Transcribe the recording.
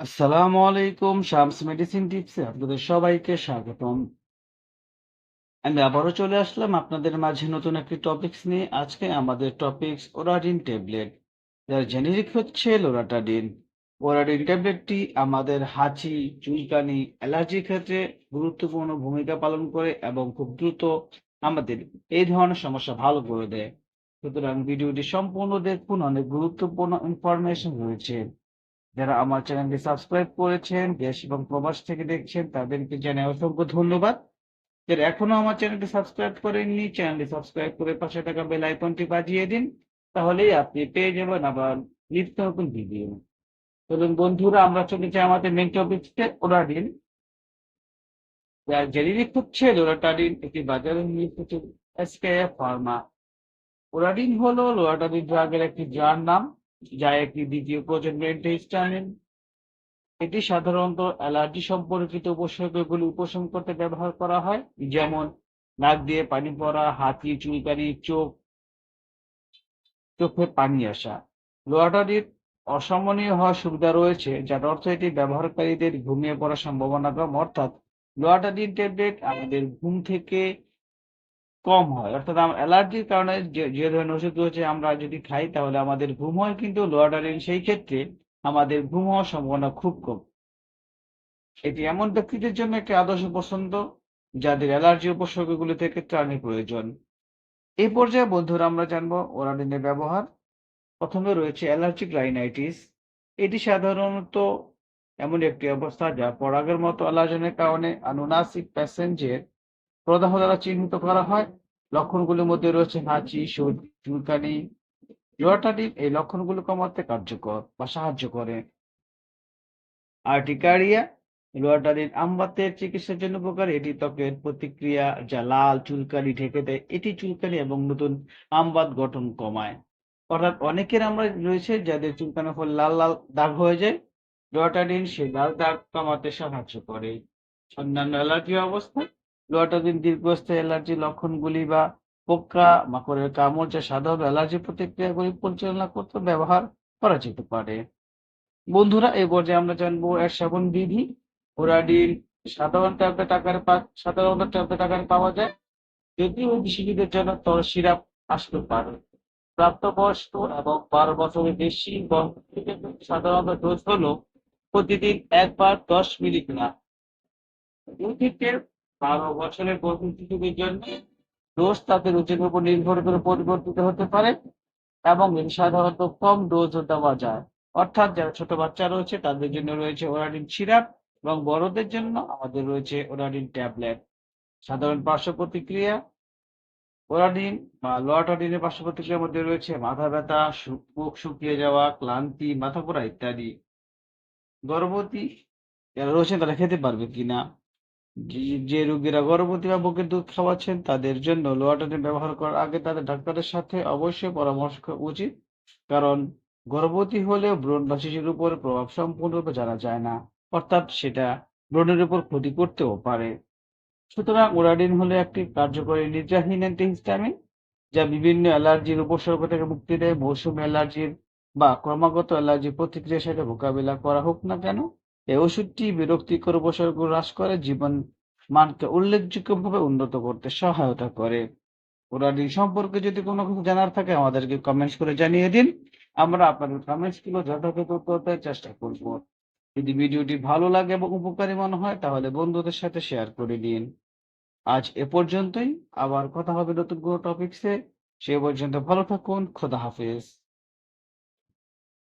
আসসালামু আলাইকুম, শামস মেডিসিন টিপসে আপনাদের সবাইকে স্বাগতম। আমি আবারও চলে আসলাম আপনাদের মাঝে নতুন একটি টপিকস নিয়ে। আজকে আমাদের টপিকস ওরাডিন ট্যাবলেট। যার জেনেরিক হচ্ছে লোরাটাডিন। ওরাডিন ট্যাবলেটটি আমাদের হাঁচি, চুলকানি অ্যালার্জির ক্ষেত্রে গুরুত্বপূর্ণ ভূমিকা পালন করে এবং খুব দ্রুত আমাদের এই ধরনের সমস্যা ভালো করে দেয়। সুতরাং ভিডিওটি সম্পূর্ণ দেখুন, অনেক গুরুত্বপূর্ণ ইনফরমেশন রয়েছে। যারা আমার চ্যানেলটি সাবস্ক্রাইব করেছেন, দেশ এবং প্রবাস থেকে দেখছেন, তাদেরকে জানাই অসংখ্য ধন্যবাদ। যারা এখনও আমার চ্যানেলটি সাবস্ক্রাইব করেননি, চ্যানেলটি সাবস্ক্রাইব করে পাশে থাকা বেল আইকনটি বাজিয়ে দিন, তাহলেই আপনি পেয়ে যাবেন আবার নিত্য নতুন ভিডিও। চলুন বন্ধুরা, আমরা চলেছি আমাদের মেন টপিকসে ওরাডিন জেনেরিক হচ্ছে লোরাটাডিন একটি বাজারে নিয়ে ফার্মা। ওরাডিন হলো লোরাটাডিন ড্রাগের একটি যার নাম যা একটি দ্বিতীয় প্রজন্মের অ্যান্টিহিস্টামিন এটি সাধারণত অ্যালার্জি সম্পর্কিত উপসর্গগুলি উপশম করতে ব্যবহার করা হয়, যেমন নাক দিয়ে পানি পড়া, হাতি, চুলকানি, চোখ, চোখে পানি আসা। লোয়াটারির অসমনীয় হওয়ার সুবিধা রয়েছে, যার অর্থ এটি ব্যবহারকারীদের ঘুমিয়ে পড়ার সম্ভাবনা কম। অর্থাৎ লোয়াটাডিন ট্যাবলেট আমাদের ঘুম থেকে কম হয়। অর্থাৎ অ্যালার্জির কারণে যে ধরনের ওষুধ রয়েছে আমরা যদি খাই, তাহলে আমাদের ঘুম হয়, কিন্তু লোয়াটারিন সেই ক্ষেত্রে আমাদের ঘুম হওয়ার সম্ভাবনা খুব কম। এটি এমন ব্যক্তিদের জন্য একটি আদর্শ পছন্দ, যাদের অ্যালার্জি উপসর্গগুলি থেকে ত্রাণের প্রয়োজন। এ পর্যায়ে, বন্ধুরা, আমরা জানব ওরাডিনের ব্যবহার। প্রথমে রয়েছে অ্যালার্জিক রাইনাইটিস। এটি সাধারণত এমন একটি অবস্থা যা পরাগের মতো অ্যালার্জেনের কারণে আনুনাসিক প্যাসেঞ্জের প্রদাহ দ্বারা চিহ্নিত করা হয়। লক্ষণগুলির মধ্যে রয়েছে হাঁচি, সর্দি, চুলকানি। এই লক্ষণগুলো কমাতে কার্যকর বা সাহায্য করে। আর্টিকারিয়া লোয়াটাডিন আমবাতের চিকিৎসার জন্য উপকারী। এটি ত্বকের প্রতিক্রিয়া যা লাল, চুলকানি ঢেকে দেয়। এটি চুলকানি এবং নতুন আমবাত গঠন কমায়। অর্থাৎ অনেকের আমরা রয়েছে যাদের চুলকানোর ফলে লাল লাল দাগ হয়ে যায়। লোয়াটাডিন সে লাল দাগ কমাতে সাহায্য করে। অন্যান্য অ্যালার্জি অবস্থা? লোয়াটাডিন দীর্ঘস্থায়ী অ্যালার্জি লক্ষণগুলি বা পোকা, মাকড়ের কামড় যা সাধারণ অ্যালার্জি প্রতিক্রিয়াগুলি পরিচালনা করতে ব্যবহার করা যেতে পারে। বন্ধুরা এই পর্যায়ে আমরা জানব এর সেবন বিধি। ওরাডিন সাধারণ ট্যাবলেট আকারে সাধারণত ট্যাবলেট আকারে পাওয়া যায়। যদিও শিশুদের জন্য তর সিরাপ আসতে পারে। প্রাপ্তবয়স্ক এবং বারো বছরের বেশি সাধারণত ডোজ হলো প্রতিদিন একবার দশ মিলিগ্রাম। দুই থেকে বারো বছরের বয়সী শিশুদের জন্য ডোজ তাদের ওজনের উপর নির্ভর করে পরিবর্তিত হতে পারে এবং সাধারণত কম ডোজও দেওয়া যায়। অর্থাৎ যারা ছোট বাচ্চা রয়েছে, তাদের জন্য রয়েছে ওরাডিন সিরাপ এবং বড়দের জন্য আমাদের রয়েছে ওরাডিন ট্যাবলেট। সাধারণ পার্শ্ব প্রতিক্রিয়া ওরাডিন বা লোয়াটাডিনের পার্শ্ব প্রতিক্রিয়ার মধ্যে রয়েছে মাথা ব্যথা মুখ শুকিয়ে যাওয়া, ক্লান্তি, মাথা ঘোরা ইত্যাদি। গর্ভবতী যারা রয়েছেন তারা খেতে পারবে কিনা? যে- রোগীরা গর্ভবতী বা বুকের দুধ খাওয়াচ্ছেন, তাদের জন্য লোয়াটাডিন ব্যবহার করার আগে তাদের ডাক্তারের সাথে অবশ্যই পরামর্শ করা উচিত। কারণ গর্ভবতী হলেও ব্রণ বা শিশুর উপর প্রভাব সম্পূর্ণরূপে জানা যায় না। অর্থাৎ সেটা ব্রণের উপর ক্ষতি করতেও পারে। সুতরাং ওরাডিন হলো একটি কার্যকরী নিদ্রাহীন অ্যান্টিহিস্টামিন যা বিভিন্ন অ্যালার্জির উপসর্গ থেকে মুক্তি দেয়। মৌসুমী অ্যালার্জির বা ক্রমাগত অ্যালার্জি প্রতিক্রিয়ার সাথে মোকাবিলা করা হোক না কেন এই ওষুধটি বিরক্তিকর উপসর্গ হ্রাস করে, জীবন মানকে উল্লেখযোগ্যভাবে উন্নত করতে সহায়তা করে। ওরাডিন সম্পর্কে যদি কোনো কিছু জানার থাকে, আমাদেরকে কমেন্টস করে জানিয়ে দিন। আমরা আপনাদের কমেন্টসগুলো যথাযথ উত্তর চেষ্টা করব। যদি ভিডিওটি ভালো লাগে এবং উপকারী মনে হয়, তাহলে বন্ধুদের সাথে শেয়ার করে দিন। আজ এ পর্যন্তই। আবার কথা হবে নতুন কোনো টপিকসে সে পর্যন্ত ভালো থাকুন। খোদা হাফেজ।